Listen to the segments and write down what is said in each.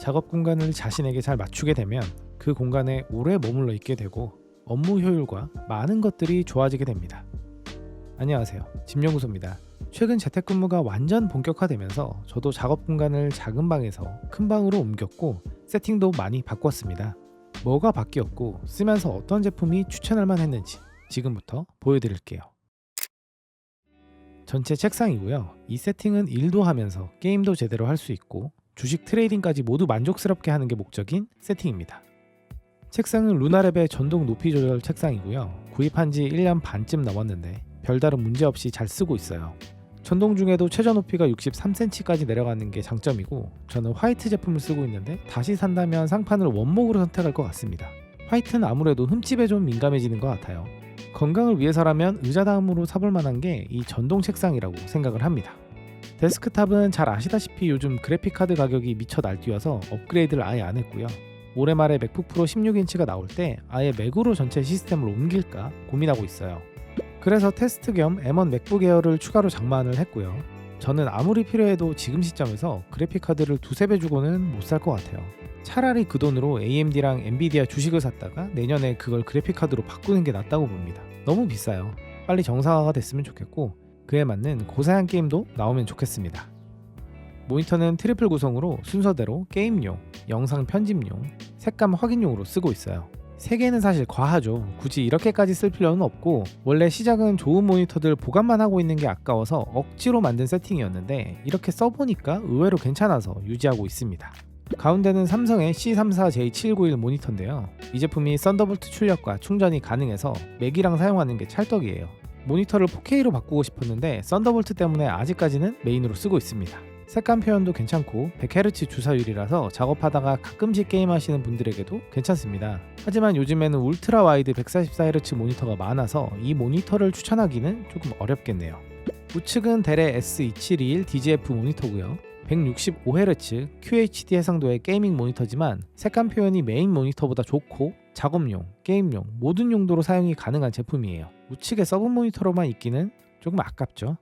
작업 공간을 자신에게 잘 맞추게 되면 그 공간에 오래 머물러 있게 되고 업무 효율과 많은 것들이 좋아지게 됩니다. 안녕하세요. 집연구소입니다. 최근 재택근무가 완전 본격화되면서 저도 작업 공간을 작은 방에서 큰 방으로 옮겼고 세팅도 많이 바꿨습니다. 뭐가 바뀌었고 쓰면서 어떤 제품이 추천할 만했는지 지금부터 보여드릴게요. 전체 책상이고요. 이 세팅은 일도 하면서 게임도 제대로 할 수 있고 주식 트레이딩까지 모두 만족스럽게 하는 게 목적인 세팅입니다. 책상은 루나랩의 전동 높이 조절 책상이고요. 구입한 지 1년 반쯤 넘었는데 별다른 문제 없이 잘 쓰고 있어요. 전동 중에도 최저 높이가 63cm까지 내려가는 게 장점이고 저는 화이트 제품을 쓰고 있는데 다시 산다면 상판을 원목으로 선택할 것 같습니다. 화이트는 아무래도 흠집에 좀 민감해지는 것 같아요. 건강을 위해서라면 의자 다음으로 사볼 만한 게 이 전동 책상이라고 생각을 합니다. 데스크탑은 잘 아시다시피 요즘 그래픽카드 가격이 미쳐 날뛰어서 업그레이드를 아예 안 했고요. 올해 말에 맥북 프로 16인치가 나올 때 아예 맥으로 전체 시스템을 옮길까 고민하고 있어요. 그래서 테스트 겸 M1 맥북 에어를 추가로 장만을 했고요. 저는 아무리 필요해도 지금 시점에서 그래픽카드를 두세 배 주고는 못 살 것 같아요. 차라리 그 돈으로 AMD랑 엔비디아 주식을 샀다가 내년에 그걸 그래픽카드로 바꾸는 게 낫다고 봅니다. 너무 비싸요. 빨리 정상화가 됐으면 좋겠고 그에 맞는 고사양 게임도 나오면 좋겠습니다. 모니터는 트리플 구성으로 순서대로 게임용, 영상 편집용, 색감 확인용으로 쓰고 있어요. 세 개는 사실 과하죠. 굳이 이렇게까지 쓸 필요는 없고 원래 시작은 좋은 모니터들 보관만 하고 있는 게 아까워서 억지로 만든 세팅이었는데 이렇게 써보니까 의외로 괜찮아서 유지하고 있습니다. 가운데는 삼성의 C34J791 모니터인데요. 이 제품이 썬더볼트 출력과 충전이 가능해서 맥이랑 사용하는 게 찰떡이에요. 모니터를 4K로 바꾸고 싶었는데 썬더볼트 때문에 아직까지는 메인으로 쓰고 있습니다. 색감 표현도 괜찮고 100Hz 주사율이라서 작업하다가 가끔씩 게임하시는 분들에게도 괜찮습니다. 하지만 요즘에는 울트라 와이드 144Hz 모니터가 많아서 이 모니터를 추천하기는 조금 어렵겠네요. 우측은 델의 S2721 DGF 모니터고요. 165Hz QHD 해상도의 게이밍 모니터지만 색감 표현이 메인 모니터보다 좋고 작업용, 게임용 모든 용도로 사용이 가능한 제품이에요. 우측에 서브 모니터로만 있기는 조금 아깝죠.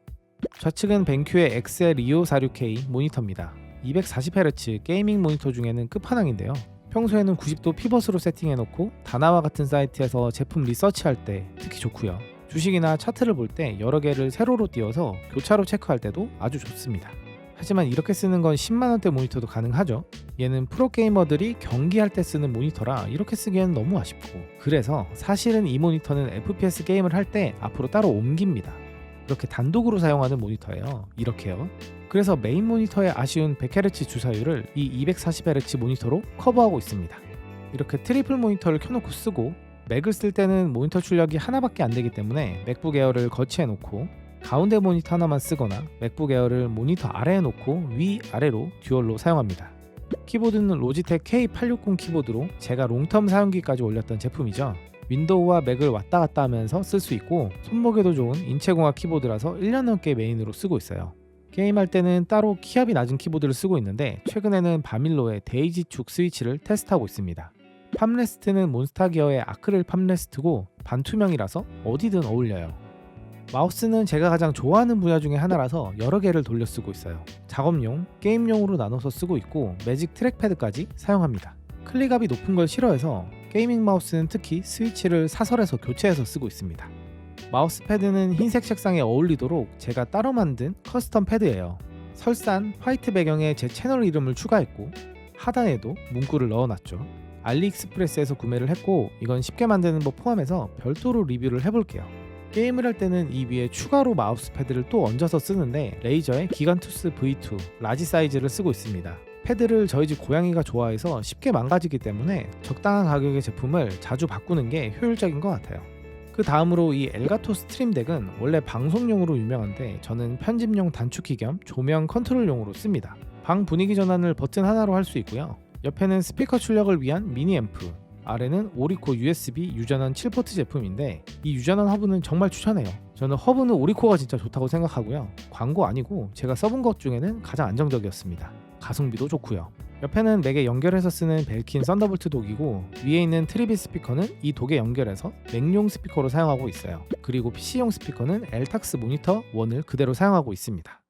좌측은 벤큐의 XL2546K 모니터입니다. 240Hz 게이밍 모니터 중에는 끝판왕인데요. 평소에는 90도 피벗으로 세팅해놓고 다나와 같은 사이트에서 제품 리서치할 때 특히 좋고요. 주식이나 차트를 볼 때 여러 개를 세로로 띄워서 교차로 체크할 때도 아주 좋습니다. 하지만 이렇게 쓰는 건 10만원대 모니터도 가능하죠. 얘는 프로게이머들이 경기할 때 쓰는 모니터라 이렇게 쓰기에는 너무 아쉽고 그래서 사실은 이 모니터는 FPS 게임을 할 때 앞으로 따로 옮깁니다. 이렇게 단독으로 사용하는 모니터예요. 이렇게요. 그래서 메인 모니터의 아쉬운 100Hz 주사율을 이 240Hz 모니터로 커버하고 있습니다. 이렇게 트리플 모니터를 켜놓고 쓰고 맥을 쓸 때는 모니터 출력이 하나밖에 안 되기 때문에 맥북 에어를 거치해 놓고 가운데 모니터 하나만 쓰거나 맥북 에어를 모니터 아래에 놓고 위 아래로 듀얼로 사용합니다. 키보드는 로지텍 K860 키보드로 제가 롱텀 사용기까지 올렸던 제품이죠. 윈도우와 맥을 왔다 갔다 하면서 쓸 수 있고 손목에도 좋은 인체공학 키보드라서 1년 넘게 메인으로 쓰고 있어요. 게임할 때는 따로 키압이 낮은 키보드를 쓰고 있는데 최근에는 바밀로의 데이지 축 스위치를 테스트하고 있습니다. 팜레스트는 몬스타기어의 아크릴 팜레스트고 반투명이라서 어디든 어울려요. 마우스는 제가 가장 좋아하는 분야 중에 하나라서 여러 개를 돌려 쓰고 있어요. 작업용, 게임용으로 나눠서 쓰고 있고 매직 트랙패드까지 사용합니다. 클릭압이 높은 걸 싫어해서 게이밍 마우스는 특히 스위치를 사설해서 교체해서 쓰고 있습니다. 마우스 패드는 흰색 색상에 어울리도록 제가 따로 만든 커스텀 패드예요. 설산 화이트 배경에 제 채널 이름을 추가했고 하단에도 문구를 넣어놨죠. 알리익스프레스에서 구매를 했고 이건 쉽게 만드는 법 포함해서 별도로 리뷰를 해볼게요. 게임을 할 때는 이 위에 추가로 마우스 패드를 또 얹어서 쓰는데 레이저의 기간투스 V2 라지 사이즈를 쓰고 있습니다. 패드를 저희 집 고양이가 좋아해서 쉽게 망가지기 때문에 적당한 가격의 제품을 자주 바꾸는 게 효율적인 것 같아요. 그 다음으로 이 엘가토 스트림 덱은 원래 방송용으로 유명한데 저는 편집용 단축키 겸 조명 컨트롤용으로 씁니다. 방 분위기 전환을 버튼 하나로 할 수 있고요. 옆에는 스피커 출력을 위한 미니 앰프, 아래는 오리코 USB 유전원 7포트 제품인데 이 유전원 허브는 정말 추천해요. 저는 허브는 오리코가 진짜 좋다고 생각하고요. 광고 아니고 제가 써본 것 중에는 가장 안정적이었습니다. 가성비도 좋고요. 옆에는 맥에 연결해서 쓰는 벨킨 썬더볼트 독이고 위에 있는 트리비 스피커는 이 독에 연결해서 맥용 스피커로 사용하고 있어요. 그리고 PC용 스피커는 엘탁스 모니터 1을 그대로 사용하고 있습니다.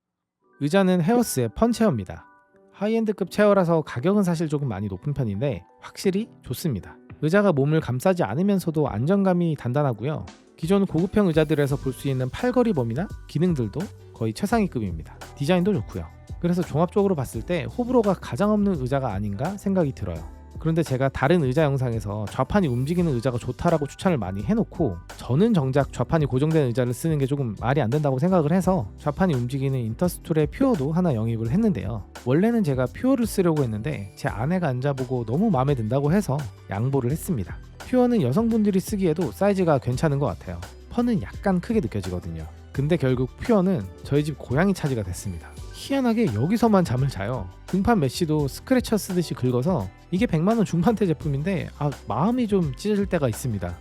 의자는 헤어스의 펀체어입니다. 하이엔드급 체어라서 가격은 사실 조금 많이 높은 편인데 확실히 좋습니다. 의자가 몸을 감싸지 않으면서도 안정감이 단단하고요. 기존 고급형 의자들에서 볼 수 있는 팔걸이 범위나 기능들도 거의 최상위급입니다. 디자인도 좋고요. 그래서 종합적으로 봤을 때 호불호가 가장 없는 의자가 아닌가 생각이 들어요. 그런데 제가 다른 의자 영상에서 좌판이 움직이는 의자가 좋다라고 추천을 많이 해놓고 저는 정작 좌판이 고정된 의자를 쓰는 게 조금 말이 안 된다고 생각을 해서 좌판이 움직이는 인터스툴의 퓨어도 하나 영입을 했는데요. 원래는 제가 퓨어를 쓰려고 했는데 제 아내가 앉아보고 너무 마음에 든다고 해서 양보를 했습니다. 퓨어는 여성분들이 쓰기에도 사이즈가 괜찮은 것 같아요. 펀은 약간 크게 느껴지거든요. 근데 결국 퓨어는 저희 집 고양이 차지가 됐습니다. 희한하게 여기서만 잠을 자요. 등판 메쉬도 스크래처 쓰듯이 긁어서 이게 100만원 중반대 제품인데 아, 마음이 좀 찢어질 때가 있습니다.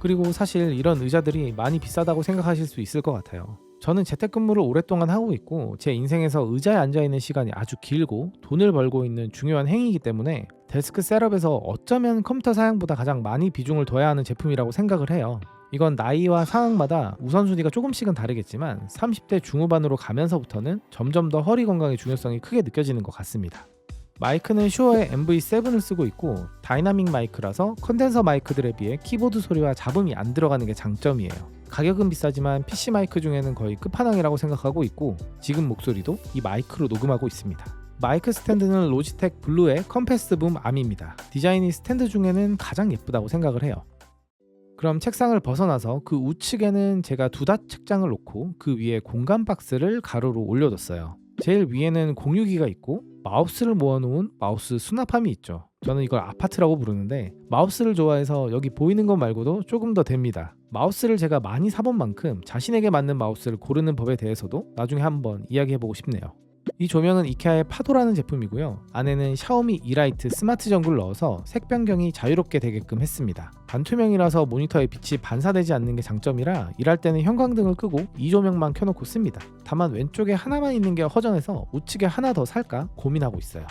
그리고 사실 이런 의자들이 많이 비싸다고 생각하실 수 있을 것 같아요. 저는 재택근무를 오랫동안 하고 있고 제 인생에서 의자에 앉아 있는 시간이 아주 길고 돈을 벌고 있는 중요한 행위이기 때문에 데스크 셋업에서 어쩌면 컴퓨터 사양보다 가장 많이 비중을 둬야 하는 제품이라고 생각을 해요. 이건 나이와 상황마다 우선순위가 조금씩은 다르겠지만 30대 중후반으로 가면서부터는 점점 더 허리 건강의 중요성이 크게 느껴지는 것 같습니다. 마이크는 슈어의 MV7을 쓰고 있고 다이나믹 마이크라서 컨덴서 마이크들에 비해 키보드 소리와 잡음이 안 들어가는 게 장점이에요. 가격은 비싸지만 PC 마이크 중에는 거의 끝판왕이라고 생각하고 있고 지금 목소리도 이 마이크로 녹음하고 있습니다. 마이크 스탠드는 로지텍 블루의 컴패스 붐 암입니다. 디자인이 스탠드 중에는 가장 예쁘다고 생각을 해요. 그럼 책상을 벗어나서 그 우측에는 제가 두닫 책장을 놓고 그 위에 공간 박스를 가로로 올려뒀어요. 제일 위에는 공유기가 있고 마우스를 모아놓은 마우스 수납함이 있죠. 저는 이걸 아파트라고 부르는데 마우스를 좋아해서 여기 보이는 것 말고도 조금 더 됩니다. 마우스를 제가 많이 사본 만큼 자신에게 맞는 마우스를 고르는 법에 대해서도 나중에 한번 이야기해보고 싶네요. 이 조명은 이케아의 파도라는 제품이고요. 안에는 샤오미 이라이트 스마트 전구를 넣어서 색 변경이 자유롭게 되게끔 했습니다. 반투명이라서 모니터에 빛이 반사되지 않는 게 장점이라 일할 때는 형광등을 끄고 이 조명만 켜놓고 씁니다. 다만 왼쪽에 하나만 있는 게 허전해서 우측에 하나 더 살까 고민하고 있어요.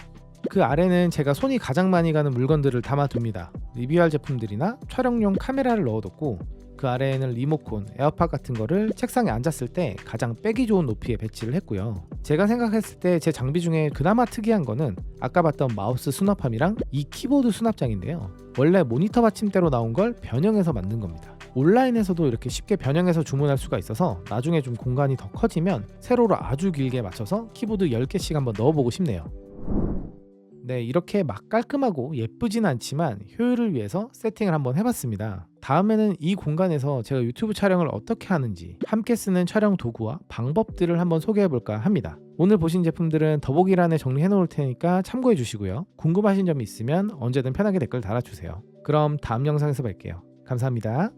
그 아래는 제가 손이 가장 많이 가는 물건들을 담아둡니다. 리뷰할 제품들이나 촬영용 카메라를 넣어뒀고 그 아래에는 리모콘, 에어팟 같은 거를 책상에 앉았을 때 가장 빼기 좋은 높이에 배치를 했고요. 제가 생각했을 때 제 장비 중에 그나마 특이한 거는 아까 봤던 마우스 수납함이랑 이 키보드 수납장인데요. 원래 모니터 받침대로 나온 걸 변형해서 만든 겁니다. 온라인에서도 이렇게 쉽게 변형해서 주문할 수가 있어서 나중에 좀 공간이 더 커지면 세로로 아주 길게 맞춰서 키보드 10개씩 한번 넣어보고 싶네요. 네, 이렇게 막 깔끔하고 예쁘진 않지만 효율을 위해서 세팅을 한번 해봤습니다. 다음에는 이 공간에서 제가 유튜브 촬영을 어떻게 하는지 함께 쓰는 촬영 도구와 방법들을 한번 소개해볼까 합니다. 오늘 보신 제품들은 더보기란에 정리해 놓을 테니까 참고해 주시고요. 궁금하신 점이 있으면 언제든 편하게 댓글 달아주세요. 그럼 다음 영상에서 뵐게요. 감사합니다.